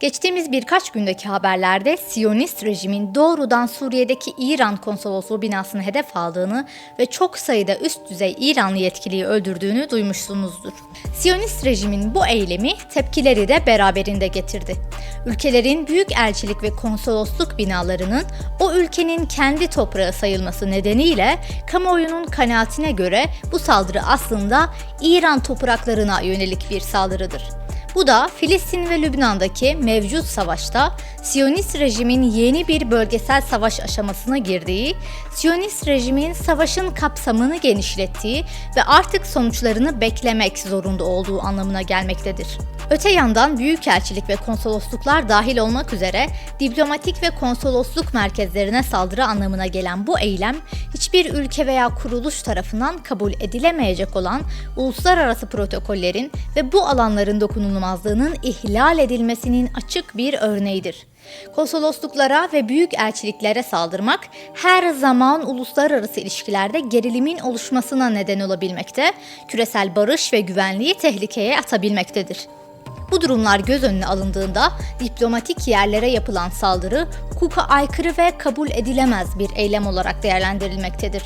Geçtiğimiz birkaç gündeki haberlerde Siyonist rejimin doğrudan Suriye'deki İran konsolosluğu binasını hedef aldığını ve çok sayıda üst düzey İranlı yetkiliyi öldürdüğünü duymuşsunuzdur. Siyonist rejimin bu eylemi tepkileri de beraberinde getirdi. Ülkelerin büyük elçilik ve konsolosluk binalarının o ülkenin kendi toprağı sayılması nedeniyle kamuoyunun kanaatine göre bu saldırı aslında İran topraklarına yönelik bir saldırıdır. Bu da Filistin ve Lübnan'daki mevcut savaşta Siyonist rejimin yeni bir bölgesel savaş aşamasına girdiği, Siyonist rejimin savaşın kapsamını genişlettiği ve artık sonuçlarını beklemek zorunda olduğu anlamına gelmektedir. Öte yandan büyükelçilik ve konsolosluklar dahil olmak üzere diplomatik ve konsolosluk merkezlerine saldırı anlamına gelen bu eylem hiçbir ülke veya kuruluş tarafından kabul edilemeyecek olan uluslararası protokollerin ve bu alanların dokunulmazlığının ihlal edilmesinin açık bir örneğidir. Konsolosluklara ve büyük elçiliklere saldırmak her zaman uluslararası ilişkilerde gerilimin oluşmasına neden olabilmekte, küresel barış ve güvenliği tehlikeye atabilmektedir. Bu durumlar göz önüne alındığında diplomatik yerlere yapılan saldırı hukuka aykırı ve kabul edilemez bir eylem olarak değerlendirilmektedir.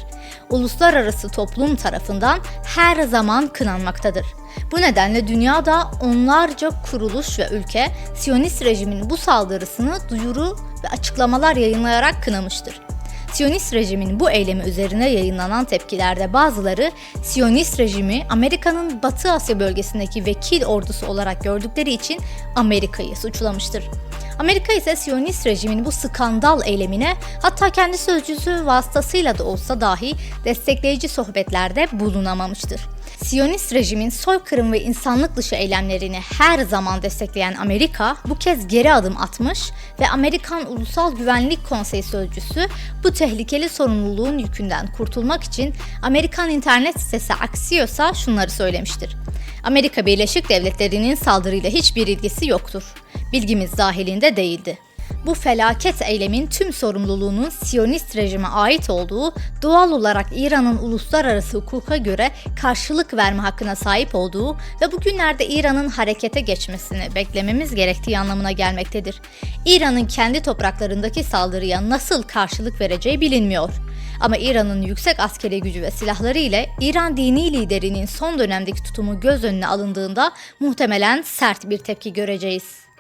Uluslararası toplum tarafından her zaman kınanmaktadır. Bu nedenle dünyada onlarca kuruluş ve ülke Siyonist rejimin bu saldırısını duyuru ve açıklamalar yayınlayarak kınamıştır. Siyonist rejimin bu eylemi üzerine yayınlanan tepkilerde bazıları Siyonist rejimi Amerika'nın Batı Asya bölgesindeki vekil ordusu olarak gördükleri için Amerika'yı suçlamıştır. Amerika ise Siyonist rejimin bu skandal eylemine hatta kendi sözcüsü vasıtasıyla da olsa dahi destekleyici sohbetlerde bulunamamıştır. Siyonist rejimin soykırım ve insanlık dışı eylemlerini her zaman destekleyen Amerika bu kez geri adım atmış ve Amerikan Ulusal Güvenlik Konseyi sözcüsü bu tehlikeli sorumluluğun yükünden kurtulmak için Amerikan internet sitesi Axios'a şunları söylemiştir. Amerika Birleşik Devletleri'nin saldırıyla hiçbir ilgisi yoktur. Bilgimiz dahilinde değildi. Bu felaket eylemin tüm sorumluluğunun Siyonist rejime ait olduğu, doğal olarak İran'ın uluslararası hukuka göre karşılık verme hakkına sahip olduğu ve bugünlerde İran'ın harekete geçmesini beklememiz gerektiği anlamına gelmektedir. İran'ın kendi topraklarındaki saldırıya nasıl karşılık vereceği bilinmiyor. Ama İran'ın yüksek askeri gücü ve silahları ile İran dini liderinin son dönemdeki tutumu göz önüne alındığında muhtemelen sert bir tepki göreceğiz.